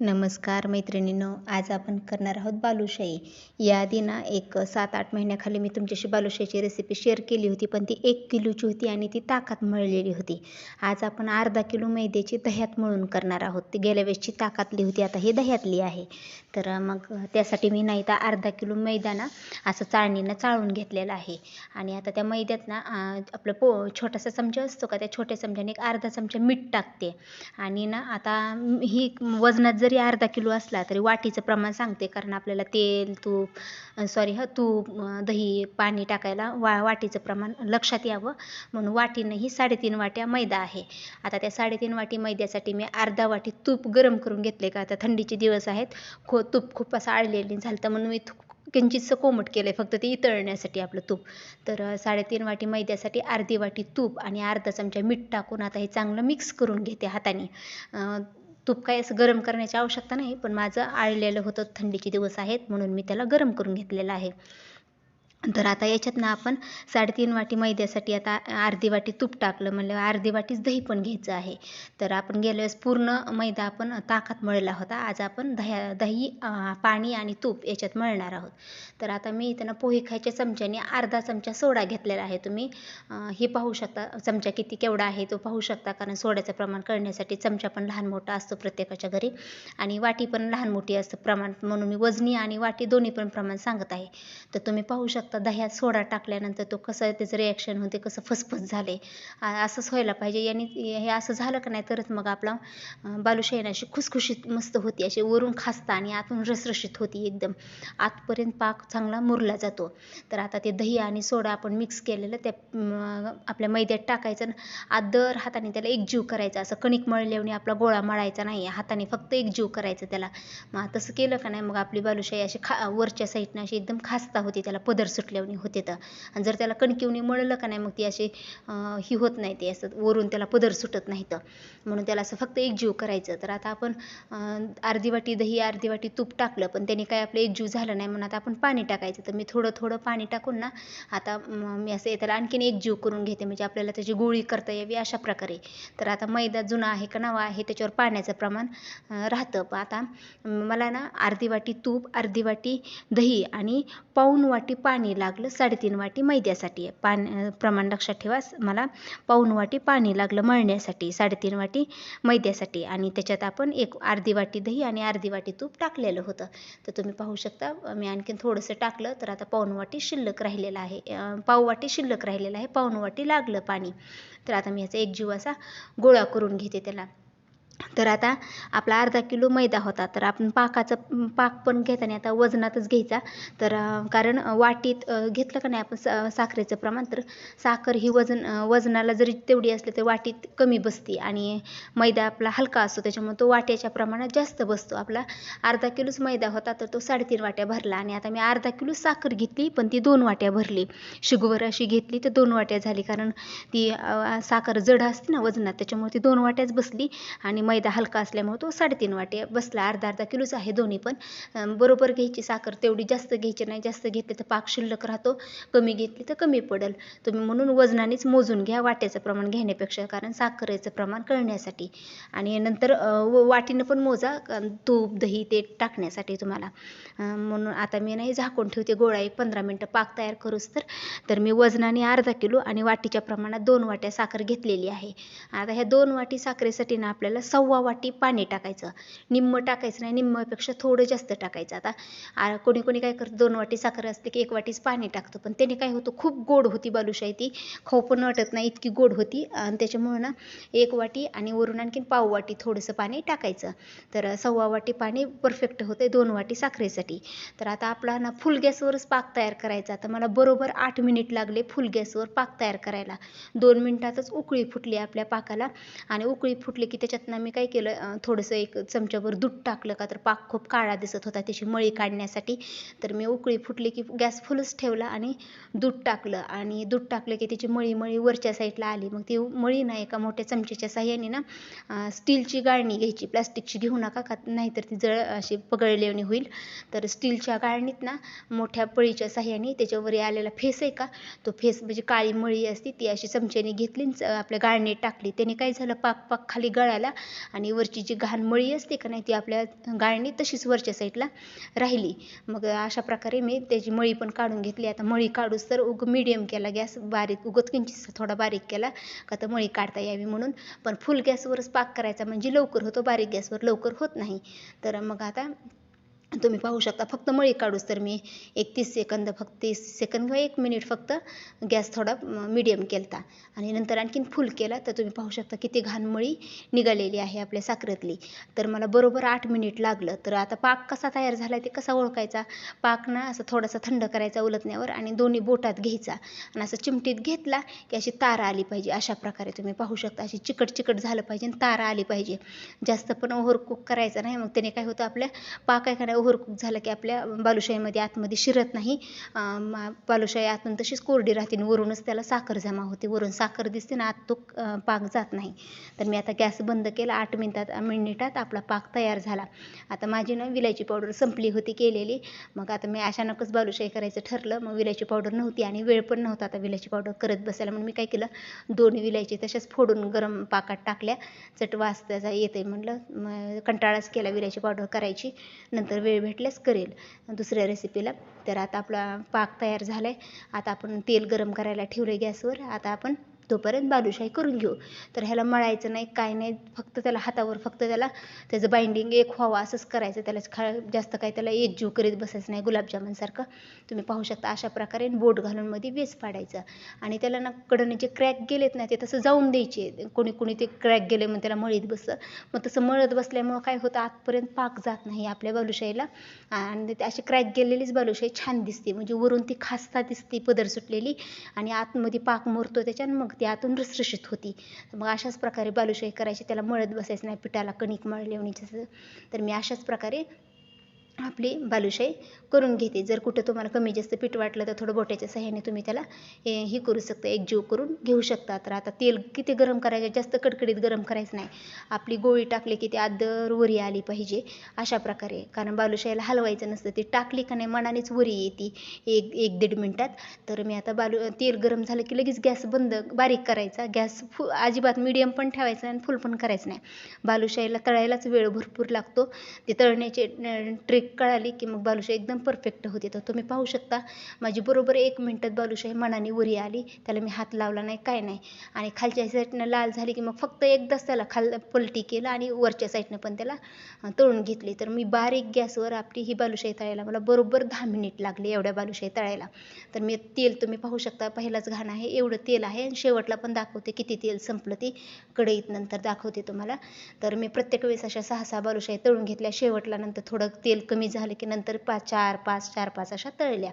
नमस्कार मैत्रिणींनो आज आपण करणार आहोत बालुशाही. याआधी ना एक सात आठ महिन्याखाली मी तुमच्याशी बालुशाहीची रेसिपी शेअर केली होती पण ती एक किलोची होती आणि ती ताकात मळलेली होती. आज आपण अर्धा किलो मैद्याची दह्यात मळून करणार आहोत. ती गेल्या वेळेसची ताकातली होती आता ही दह्यातली आहे. तर मग त्यासाठी मी नाही तर अर्धा किलो मैदा ना असं चाळणीनं चाळून घेतलेला आहे. आणि आता त्या मैद्यात ना आपलं पो छोटासा चमचा असतो का त्या छोट्या चमच्याने एक अर्धा चमचा मीठ टाकते. आणि ना आता ही वजनात जर जरी अर्धा किलो असला तरी वाटीचं प्रमाण सांगते कारण आपल्याला तेल तूप सॉरी ह तूप दही पाणी टाकायला वा वाटीचं प्रमाण लक्षात यावं. म्हणून वाटीनं ही साडेतीन वाट्या मैदा आहे. आता त्या साडेतीन वाटी मैद्यासाठी मी अर्धा वाटी तूप गरम करून घेतले का? आता थंडीचे दिवस आहेत. खो तूप खूप असं आळलेली झालं तर म्हणून मी किंचितसं कोमट केलं आहे फक्त ते इतळण्यासाठी आपलं तूप. तर साडेतीन वाटी मैद्यासाठी अर्धी वाटी तूप आणि अर्धा चमचा मीठ टाकून आता हे चांगलं मिक्स करून घेते हाताने. तूप काय असं गरम करण्याची आवश्यकता नाही पण माझं आळलेलं होतं थंडीचे दिवस आहेत म्हणून मी त्याला गरम करून घेतलेलं आहे. तर आता याच्यात ना आपण साडेतीन वाटी मैद्यासाठी आता अर्धी वाटी तूप टाकलं म्हणलं अर्धी वाटीच दही पण घ्यायचं आहे. तर आपण गेल्या वेळेस पूर्ण मैदा आपण ताकात मळला होता आज आपण दह्या दही पाणी आणि तूप याच्यात मळणार आहोत. तर आता मी इथं पोहे खायच्या चमच्याने अर्धा चमचा सोडा घेतलेला आहे तुम्ही. हे पाहू शकता चमचा किती केवढा आहे तो पाहू शकता कारण सोड्याचं प्रमाण कळण्यासाठी चमचा पण लहान मोठा असतो प्रत्येकाच्या घरी आणि वाटी पण लहान मोठी असतं प्रमाण म्हणून मी वजनी आणि वाटी दोन्ही पण प्रमाण सांगत आहे. तर तुम्ही पाहू शकता शकता. दह्यात सोडा टाकल्यानंतर तो कसं त्याचं रिॲक्शन होते कसं फसफस झाले. असंच व्हायला पाहिजे. यांनी हे असं झालं का नाही तरच मग आपला बालुशाही अशी खुसखुशीत मस्त होती. अशी वरून खासता आणि आतून रसरशीत होती एकदम. आतपर्यंत पाक चांगला मुरला जातो. तर आता ते दही आणि सोडा आपण मिक्स केलेलं त्या आपल्या मैद्यात टाकायचं आत दर हाताने त्याला एकजीव करायचा. असं कणिक मळल्याने आपला गोळा मळायचा नाही. हाताने फक्त एकजीव करायचं त्याला. मग तसं केलं का नाही मग आपली बालुशाही अशी खा वरच्या साईडनं अशी एकदम खासता होती. त्याला पदर सुटल्याने होते तर. आणि जर त्याला कणकिवणी मळलं का नाही मग ती अशी ही होत नाही ते असं वरून त्याला पदर सुटत नाही तर. म्हणून त्याला असं फक्त एकजीव करायचं. तर आता आपण अर्धी वाटी दही अर्धी वाटी तूप टाकलं पण त्याने काय आपलं एकजीव झालं नाही म्हणून आता आपण पाणी टाकायचं. तर मी थोडं थोडं पाणी टाकून ना आता मी असं त्याला आणखीन एकजीव करून घेते. म्हणजे आपल्याला त्याची गोळी करता यावी अशा प्रकारे. तर आता मैदा जुना आहे का नवा आहे त्याच्यावर पाण्याचं प्रमाण राहतं. पण आता मला ना अर्धी वाटी तूप अर्धी वाटी दही आणि पाऊण वाटी पाणी पाणी लागलं साडेतीन वाटी मैद्यासाठी. पान प्रमाण लक्षात ठेवा मला पाऊन वाटी पाणी लागलं मळण्यासाठी साडेतीन वाटी मैद्यासाठी. आणि त्याच्यात आपण एक अर्धी वाटी दही आणि अर्धी वाटी तूप टाकलेलं होतं. तर तुम्ही पाहू शकता मी आणखीन थोडंसं टाकलं तर आता पाऊन वाटी शिल्लक राहिलेलं आहे. पाव वाटी शिल्लक राहिलेलं आहे पाऊन वाटी लागलं पाणी. तर आता मी ह्याचा एक जीव असा गोळा करून घेते त्याला. तर आता आपला अर्धा किलो मैदा होता तर आपण पाकाचं पाक पण घेताना आता वजनातच घ्यायचा. तर कारण वाटीत घेतलं का नाही आपण साखरेचं प्रमाण तर साखर ही वजन वजनाला जरी तेवढी असली तर वाटीत कमी बसते आणि मैदा आपला हलका असतो त्याच्यामुळे तो वाट्याच्या प्रमाणात जास्त बसतो. आपला अर्धा किलोच मैदा होता तर तो साडेतीन वाट्या भरला आणि आता मी अर्धा किलो साखर घेतली पण ती दोन वाट्या भरली. शिगवर अशी घेतली तर दोन वाट्या झाली कारण ती साखर जड असते ना वजनात त्याच्यामुळे ती दोन वाट्याच बसली आणि मैदा हलका असल्यामुळे तो साडेतीन वाटे बसला अर्धा अर्धा किलोच आहे दोन्ही पण. बरोबर घ्यायची साखर तेवढी जास्त घ्यायची नाही जास्त घेतली तर पाक शिल्लक राहतो कमी घेतली तर कमी पडेल. तुम्ही म्हणून वजनानेच मोजून घ्या वाट्याचं प्रमाण घेण्यापेक्षा कारण साखरेचं प्रमाण कळण्यासाठी. आणि नंतर वाटीनं पण मोजा तूप दही ते टाकण्यासाठी तुम्हाला. म्हणून आता मी नाही झाकून ठेवते गोळा एक पंधरा मिनटं पाक तयार करूच तर. तर मी वजनाने अर्धा किलो आणि वाटीच्या प्रमाणात दोन वाट्या साखर घेतलेली आहे. आता ह्या दोन वाटी साखरेसाठी ना आपल्याला सव्वा वाटी पाणी टाकायचं. निम्मं टाकायचं नाही निम्मपेक्षा थोडं जास्त टाकायचं. आता कोणी कोणी काय करतं दोन वाटी साखर असते की एक वाटीच पाणी टाकतो. पण त्याने काय होतं खूप गोड होती बालुशाही ती. खाऊ पण वाटत नाही इतकी गोड होती. आणि त्याच्यामुळं ना एक वाटी आणि वरून आणखीन पाव वाटी थोडंसं पाणी टाकायचं. तर सव्वा वाटी पाणी परफेक्ट होते दोन वाटी साखरेसाठी. तर आता आपला ना फुल गॅसवरच पाक तयार करायचा. तर मला बरोबर आठ मिनिट लागले फुल गॅसवर पाक तयार करायला. दोन मिनिटातच उकळी फुटली आपल्या पाकाला. आणि उकळी फुटली की त्याच्यातनं मी काय केलं थोडंसं एक चमच्याभर दूध टाकलं का तर पाक खूप काळा दिसत होता त्याची मळी काढण्यासाठी. तर मी उकळी फुटली की गॅस फुलच ठेवला आणि दूध टाकलं. आणि दूध टाकलं की त्याची मळी मळी वरच्या साईडला आली. मग ती मळी ना एका मोठ्या चमच्याच्या साह्याने ना स्टीलची गाळणी घ्यायची. प्लास्टिकची घेऊ नका का नाहीतर ती जळ अशी पगळलेवणी होईल. तर स्टीलच्या गाळणीत ना मोठ्या पळीच्या साह्याने त्याच्यावर आलेला फेस आहे का तो फेस म्हणजे काळी मळी असते ती अशी चमच्याने घेतली आपल्या गाळणीत टाकली. त्याने काय झालं पाक पाक खाली गळाला. आणि वरची जी घाण मळी असते का नाही ती आपल्या गाळणी तशीच वरच्या साईडला राहिली. मग अशा प्रकारे मी त्याची मळी पण काढून घेतली. आता मळी काढूस तर उग मिडियम केला. गॅस बारीक उगत किंचित थोडा बारीक केला का तर मळी काढता यावी म्हणून. पण फुल गॅसवरच पाक करायचा म्हणजे लवकर होतो. बारीक गॅसवर लवकर होत नाही. तर मग आता तुम्ही पाहू शकता. फक्त मळी काढूस तर मी एक तीस सेकंद फक्त तीस सेकंद किंवा एक मिनिट फक्त गॅस थोडा मिडियम केलता. आणि नंतर आणखीन फुल केला तर तुम्ही पाहू शकता किती घाण मळी निघालेली आहे आपल्या साखरेतली. तर मला बरोबर आठ मिनिट लागलं. तर आता पाक कसा तयार झाला ते कसा ओळखायचा? पाक ना असं थोडासा थंड करायचा उलटण्यावर आणि दोन्ही बोटात घ्यायचा. आणि असं चिमटीत घेतला की अशी तारा आली पाहिजे. अशा प्रकारे तुम्ही पाहू शकता अशी चिकट चिकट झालं पाहिजे आणि तारा आली पाहिजे. जास्त पण ओव्हर कुक करायचं नाही. मग त्याने काय होतं आपल्या पाक आहे का नाही ओव्हरकुक झालं की आपल्या बालुशाहीमध्ये आतमध्ये शिरत नाही. बालुशाही आतून तशीच कोरडी राहते आणि वरूनच त्याला साखर जमा होते. वरून साखर दिसते ना आत तो पाक जात नाही. तर मी आता गॅस बंद केला. आठ मिनिटात मिनिटात आपला पाक तयार झाला. आता माझी ना विलायची पावडर संपली होती केलेली. मग आता मी अचानकच बालुशाही करायचं ठरलं. मग विलायची पावडर नव्हती आणि वेळ पण नव्हता आता विलायची पावडर करत बसायला. म्हणून मी काय केलं? दोन विलायची तशाच फोडून गरम पाकात टाकल्या. चट वास त्याचा येते म्हटलं कंटाळाच केला विलायची पावडर करायची. नंतर वेळ भेटल्यास करेल दुसऱ्या रेसिपीला तर आता आपला पाक तयार झाला आहे आता आपण तेल गरम करायला ठेवलं आहे गॅसवर. आता आपण तोपर्यंत बालुशाही करून घेऊ. तर ह्याला मळायचं नाही काय नाही फक्त त्याला हातावर फक्त त्याला त्याचं बाइंडिंग एक व्हावं असंच करायचं. त्याला खा जास्त काय त्याला एक जीव करीत बसायचं नाही गुलाबजामुनसारखं तुम्ही पाहू शकता अशा प्रकारे बोट घालून मध्ये वेस पाडायचं. आणि त्याला ना कडनं जे क्रॅक गेलेत ना ते तसं जाऊन द्यायचे. कोणी कोणी ते क्रॅक गेले मग त्याला मळीत बसतं मग तसं मळत बसल्यामुळं काय होतं आतपर्यंत पाक जात नाही आपल्या बालुशाहीला. आणि ते अशी क्रॅक गेलेलीच बालुशाही छान दिसते. म्हणजे वरून ती खास्ता दिसते पदर सुटलेली आणि आतमध्ये पाक मुरतो त्याच्यानं मग ती आतून रसरशीत होती. मग अशाच प्रकारे बालुशाही करायची. त्याला मळत बसायचं नाही. पिठाला कणिक मळल्यावणीचं तर मी अशाच प्रकारे आपली बालुशाही करून घेते. जर कुठं तुम्हाला कमी जास्त पीठ वाटलं तर थोडं बोट्याच्या सहाय्याने तुम्ही त्याला हे करू शकता. एकजीव करून घेऊ शकता. तर आता तेल किती गरम करायचं? जास्त कडकडीत गरम करायचं नाही. आपली गोळी टाकली की ती आदर वरी आली पाहिजे अशा प्रकारे. कारण बालुशाहीला हलवायचं नसतं. ती टाकली का नाही मनानेच वरी येते. एक एक दीड मिनटात. तर मी आता बालू तेल गरम झालं की लगेच गॅस बंद बारीक करायचा. गॅस फु अजिबात मिडियम पण ठेवायचा आणि फुल पण करायचं नाही. बालुशाहीला तळायलाच वेळ भरपूर लागतो. ते तळण्याचे ट्रिक कळाली की मग बालुशाही एकदम परफेक्ट होते. तर तुम्ही पाहू शकता माझी बरोबर एक मिनटात बालुशाही मनाने वरी आली. त्याला मी हात लावला नाही काय नाही. आणि खालच्या साईडनं लाल झाली की मग फक्त एकदाच त्याला खाल पलटी केलं आणि वरच्या साईडनं पण त्याला तळून घेतली. तर मी बारीक गॅसवर आपली ही बालुशाही तळायला मला बरोबर दहा मिनिट लागले एवढ्या बालुशाही तळायला. तर मी तेल तुम्ही पाहू शकता पहिलाच घाण आहे एवढं तेल आहे. आणि शेवटला पण दाखवते किती तेल संपलं ती कढईत नंतर दाखवते तुम्हाला. तर मी प्रत्येक वेळेस अशा सहा सहा बालुशाही तळून घेतल्या. शेवटला नंतर थोडं तेल कमी झालं की नंतर पाच चार पाच चार पाच अशा तळल्या.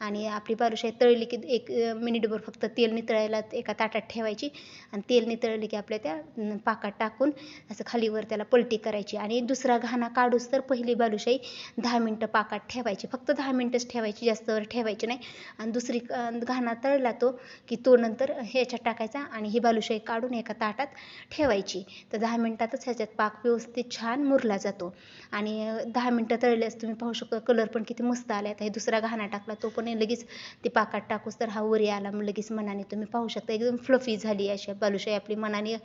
आणि आपली बालुशाही तळली की एक मिनिटभर फक्त तेल नितळायला एका ताटात ठेवायची आणि तेल नितळली की आपल्या त्या पाकात टाकून असं खालीवर त्याला पलटी करायची. आणि दुसरा घाणा काढूस तर पहिली बालुशाही दहा मिनटं पाकात ठेवायची. फक्त दहा मिनटंच ठेवायची जास्त वर ठेवायची नाही. आणि दुसरी घाणा तळला तो की तो नंतर ह्याच्यात टाकायचा आणि ही बालुशाही काढून एका ताटात ठेवायची. तर दहा मिनटातच ह्याच्यात पाक व्यवस्थित छान मुरला जातो. आणि दहा मिनटं तळ तळल्यास तुम्ही पाहू शकता कलर पण किती मस्त आला आहेत हे दुसरा घाणा टाकला तो पण लगेच ते पाकात टाकूस तर हा वरी आला. मग लगेच मनाने तुम्ही पाहू शकता. एकदम फ्लफी झाली अशी बालुशाही. आपली मनाने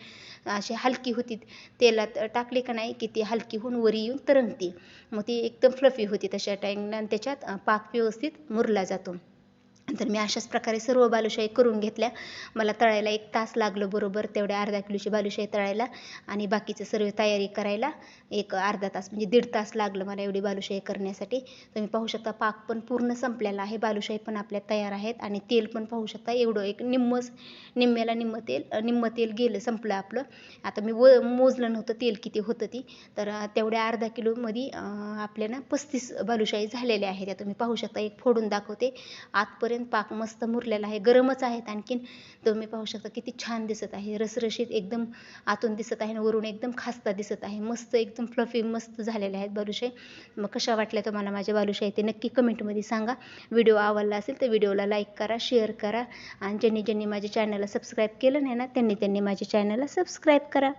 अशी हलकी होती. तेलात टाकली का नाही की ती हलकी होऊन वरी येऊन तरंगते. मग ती एकदम फ्लफी होती तशा टाईमला त्याच्यात पाक व्यवस्थित मुरला जातो. तर मी अशाच प्रकारे सर्व बालुशाही करून घेतल्या. मला तळायला एक तास लागलं बरोबर तेवढ्या अर्धा किलोची बालुशाही तळायला आणि बाकीचं सर्व तयारी करायला एक अर्धा तास म्हणजे दीड तास लागलं मला एवढी बालुशाही करण्यासाठी. तुम्ही पाहू शकता पाक पण पूर्ण संपलेला आहे बालुशाही पण आपल्या तयार आहेत आणि तेल पण पाहू शकता एवढं एक निम्मच निम्म्याला निम्म तेल निम्म तेल गेलं संपलं आपलं. आता मी व मोजलं नव्हतं तेल किती होतं ती. तर तेवढ्या अर्धा किलोमध्ये आपल्या ना पस्तीस बालुशाही झालेल्या आहेत. त्या तुम्ही पाहू शकता एक फोडून दाखवते. आतपर्यंत पाक मस्त मुरलेला आहे. गरमच आहेत आणखीन. तुम्ही पाहू शकता किती छान दिसत आहे. रसरशीत एकदम आतून दिसत आहे आणि वरून एकदम खास्ता दिसत आहे. मस्त एकदम फ्लफी मस्त झालेले आहेत बालुशाही. मग कशा वाटल्या तुम्हाला माझ्या बालुशाही ते नक्की कमेंटमध्ये सांगा. व्हिडिओ आवडला असेल तर व्हिडिओला लाईक करा शेअर करा. आणि ज्यांनी ज्यांनी माझ्या चॅनलला सबस्क्राईब केलं नाही ना त्यांनी त्यांनी माझ्या चॅनलला सबस्क्राईब करा.